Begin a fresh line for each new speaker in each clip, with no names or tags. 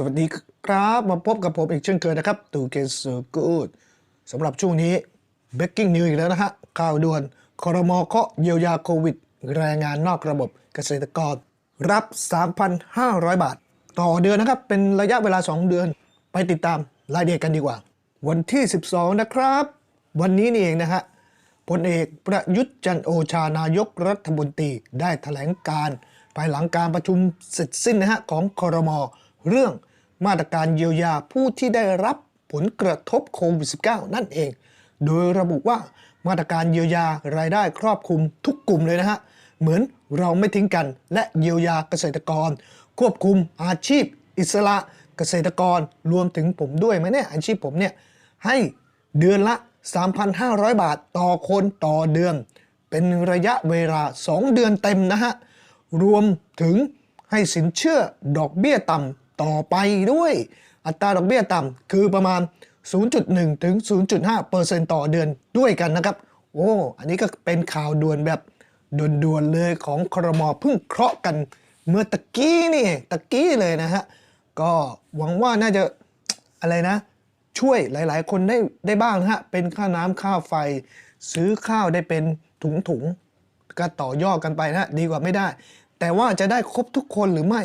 สวัสดีครับ มาพบกับผมอีกเช่นเคยนะครับตูเกนเซอร์กูดสำหรับช่วงนี้ breaking news อีกแล้วนะฮะข่าวด่วนคอรมอเคาะเยียวยาโควิด แรงงานนอกระบบเกษตรกร รับ 3,500 บาท ต่อเดือนนะครับ เป็นระยะเวลา 2 เดือน ไปติดตามรายละเอียดกันดีกว่า วันที่ 12 นะครับ วันนี้นี่เองนะฮะพลเอกประยุทธ์จันโอชานายกรัฐมนตรีได้แถลงการ ภายหลังการประชุมเสร็จสิ้นนะฮะของคอรมอเรื่อง มาตรการเยียวยาผู้ที่ได้รับผลกระทบโควิด -19 นั่นเอง โดยระบุว่ามาตรการเยียวยารายได้ครอบคลุมทุกกลุ่มเลยนะฮะ เหมือนเราไม่ทิ้งกันและเยียวยาเกษตรกร ควบคุมอาชีพ อิสระเกษตรกรรวมถึงผมด้วยไหมเนี่ยอาชีพผมเนี่ยให้เดือนละ 3,500 บาทต่อคนต่อเดือน เป็นระยะเวลา 2 เดือนเต็มนะฮะ รวมถึงให้สินเชื่อดอกเบี้ยต่ำ ต่อไปด้วย อัตราดอกเบี้ยต่ำคือประมาณ 0.1 ถึง 0.5เปอร์เซ็นต์ต่อเดือนด้วยกันนะครับ โอ้ อันนี้ก็เป็นข่าวด่วนแบบด่วนๆเลยของครมเพิ่งเคราะห์กันเมื่อตะกี้นี่ตะกี้เลยนะฮะ ก็หวังว่าน่าจะอะไรนะ ช่วยหลายๆ คนได้ได้บ้างนะฮะ เป็นค่าน้ำค่าไฟ ซื้อข้าวได้เป็นถุงถุงๆก็ต่อยอดกันไปนะฮะ ดีกว่าไม่ได้ แต่ว่าจะได้ครบทุกคนหรือไม่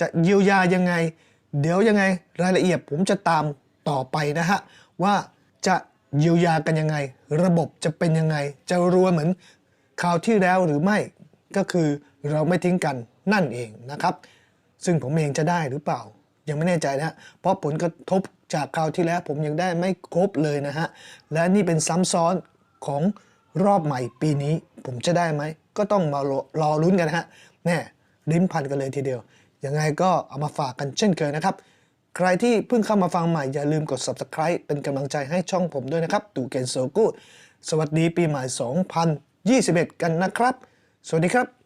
จะเยียวยายังไง เดี๋ยวยังไงรายละเอียดผมจะตามต่อไปนะฮะว่าจะเยียวยากันยังไง ระบบจะเป็นยังไง จะรัวเหมือนคราวที่แล้วหรือไม่ก็คือเราไม่ทิ้งกันนั่นเองนะครับ ซึ่งผมเองจะได้หรือเปล่า ยังไม่แน่ใจนะฮะเพราะผลกระทบจากคราวที่แล้วผมยังได้ไม่ครบเลยนะฮะและนี่เป็นซ้ำซ้อนของรอบใหม่ปีนี้ผมจะได้ไหม ก็ต้องมารอรอลุ้นกันนะฮะแน่ลิ้นพันกันเลยทีเดียว ยังไงก็เอามาฝากกันเช่นเคยนะครับ ใครที่เพิ่งเข้ามาฟังใหม่อย่าลืมกด subscribe เป็นกำลังใจให้ช่องผมด้วยนะครับตู่เกนโซกูดสวัสดีปีใหม่ 2021 กันนะครับ สวัสดีครับ